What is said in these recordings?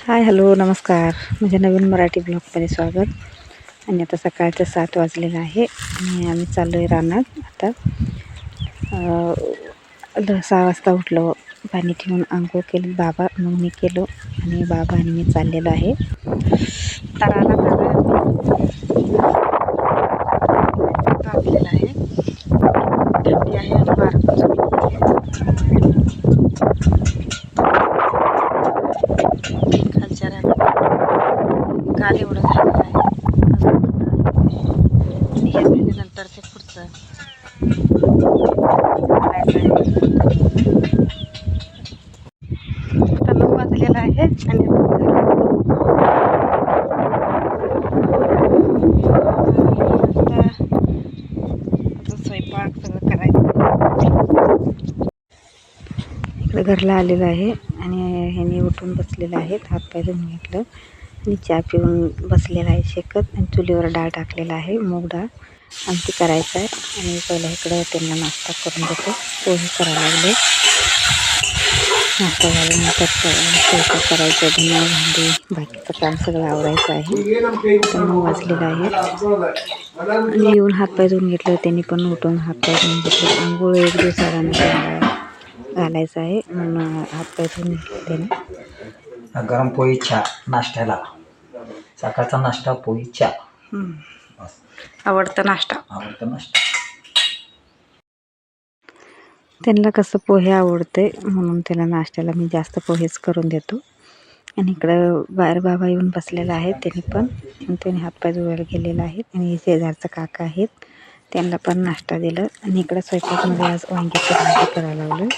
Hi hello नमस्कार. माझ्या नवीन मराठी ब्लॉगमध्ये स्वागत. आणि आता सकाळचं सात वाजलेलं आहे आणि आम्ही चाललो आहे रानात. आता सहा वाजता उठलो. पाणी ठेवून आंघोळ केलं. बाबा मग मी केलो आणि बाबा आणि मी चाललेलो आहे. तर रानात आलो आहे आहे थंडी आहे आणि वारं पण सुटलं आहे. खालच्या रानात काल एवढं झालेलं आहे अजून पण नंतर ते पुढचं. आहे. आता नऊ आहे आणि स्वयंपाक सगळं करायचं. इकडे घरला आलेलं आहे आणि ह्याने उठून बसलेलं आहे हात पाय धुवून घेतलं. आणि चहा पिऊन बसलेला आहे शेकत. आणि चुलीवर डाळ टाकलेला आहे मूग डाळ आमटी करायचं आहे. आणि पहिला इकडं त्यांना नाश्ता करून देतो. पोहे करायला लागले. नाश्ता घालून नंतर स्वयंपाक करायचं. धुणं भांडी बाकीचं काम सगळं आवरायचं आहे. तर नऊ वाजलेलं आहे. आणि येऊन हातपाय धुवून घेतलं त्यांनी पण उठून हातपाय धुवून घेतले. आंघोळ एक दिवस आडाने घालायचं आहे. म्हणून हातपाय धुवून घेतले त्याने गरम पोळी चहा. नाश्त्याला. सकाळचा नाश्ता पोळी चहा. आवडता नाश्ता. आवडता नाश्ता. त्यांना कसं पोहे आवडते म्हणून त्याला नाश्त्याला मी जास्त पोहेच करून देतो. आणि इकडं बाहेर बाबा येऊन बसलेला आहे त्यांनी पण. त्याने हातपाय धुवायला गेलेला आहे. आणि शेजारचा काका आहेत त्यांना पण नाश्ता दिलं. आणि इकडं स्वयंपाकमध्ये आज वांग्याची भाजी करायला लावलं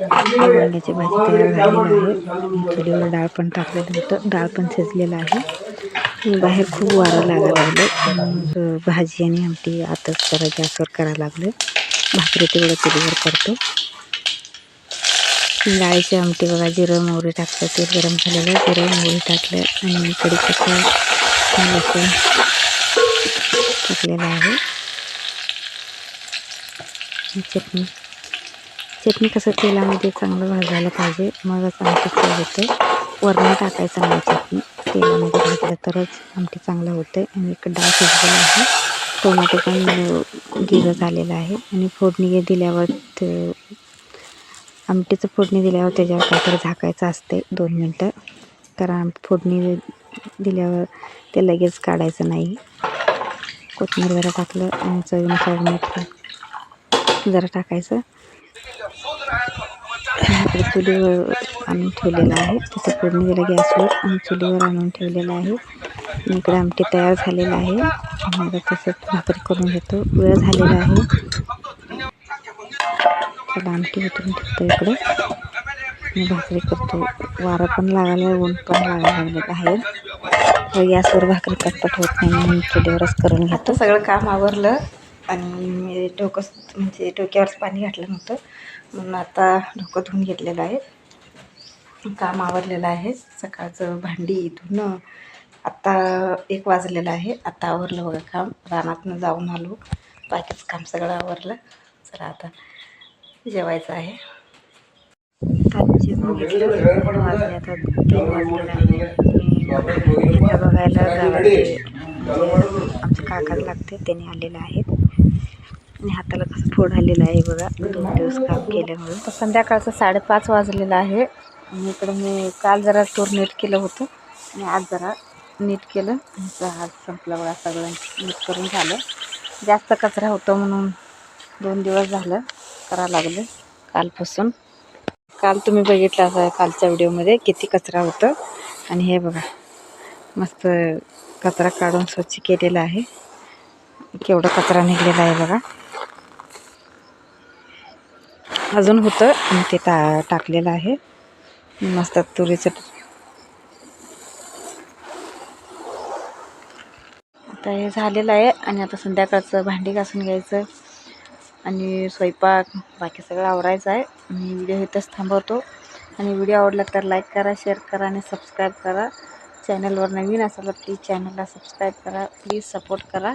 वांग्याची भाजी तयार झालेली आहे. चुलीवर डाळ पण टाकलेलं होतं. डाळ पण शिजलेलं आहे. बाहेर खूप वारं लागायला लागलं. भाजी आणि आमटी आताच जरा गॅसवर करायला लागलं भाकरी तेवढं चुलीवर करतो. डाळीची आमटी बघा जिरं मोहरी टाकलं तेल गरम झालेलं जिरं मोहरी टाकलं आणि कढीपत्ता लसूण टाकलेलं आहे. चटणी. चटणी कसं तेलामध्ये चांगलं भाजायला पाहिजे मगच आमटी चव होते वरण टाकायचं नाही चटणी. तेलामध्ये घातलं तरच आमटी चांगलं होते. आणि इकडं डाळ शिजलेलं आहे. टोमॅटो पण गिरं झालेलं आहे. आणि फोडणी दिल्यावर ते आमटीचं फोडणी दिल्यावर त्याच्यावर काहीतरी झाकायचं असते दोन मिनटं. कारण फोडणी दिल्यावर ते लगेच काढायचं नाही. कोथिंबीर जरा टाकलं आणि चवीनुसार मीठ जरा टाकायचं. चुलीवर आणून ठेवलेलं आहे. त्याचं फोडणी दिलं गॅसवर आणि चुलीवर आणून ठेवलेलं आहे. इकडे आमटी तयार झालेलं आहे. मग तसंच भाकरी करून घेतो. वेळ झालेला आहे. त्याला आमटी उतरून ठेवतो इकडे. भाकरी करतो. वारं पण लागायला ऊन पण लागायला लागलेलं आहे गॅसवर भाकरी पटपट होत नाही म्हणून चुलीवरच करून घेतो. सगळं काम आवरलं. आणि मी डोकं म्हणजे डोक्यावरच पाणी घातलं नव्हतं. म्हणून आता डोकं धुवून घेतलेलं आहे. काम आवरलेलं आहे. सकाळचं भांडी धुणं. आत्ता एक वाजलेलं आहे. आत्ता आवरलं बघा काम. रानातनं जाऊन आलो. बाकीचं काम सगळं आवरलं. चला आता जेवायचं आहे. बघायला आमच्या काकाला लागते. त्याने आलेलं आहे आणि हाताला कसं फोड आलेलं आहे बघा. दोन दिवस काम केल्यामुळे तर संध्याकाळचं साडेपाच वाजलेलं आहे. आणि इकडं मी काल जरा टूर नीट केलं होतं. आणि आज जरा नीट केलं. आज संपलं बघा सगळं. नीट करून झालं. जास्त कचरा होतो म्हणून दोन दिवस झालं करावं लागलं कालपासून. काल तुम्ही बघितलं असा कालच्या व्हिडिओमध्ये किती कचरा होतं. आणि हे बघा मस्त कचरा काढून स्वच्छ केलेला आहे. केवढा कचरा निघलेला आहे बघा. अजून होतं आणि ते टा टाकलेलं आहे. मस्त तुरीचं आता हे झालेलं आहे आणि आता संध्याकाळचं भांडी घासून घ्यायचं आणि स्वयंपाक बाकी सगळं आवरायचं आहे. मी व्हिडिओ इथंच थांबवतो. आणि व्हिडिओ आवडला तर लाईक करा शेअर करा आणि सबस्क्राईब करा. चॅनलवर नवीन असाल तर प्लीज चॅनलला सबस्क्राईब करा. प्लीज सपोर्ट करा.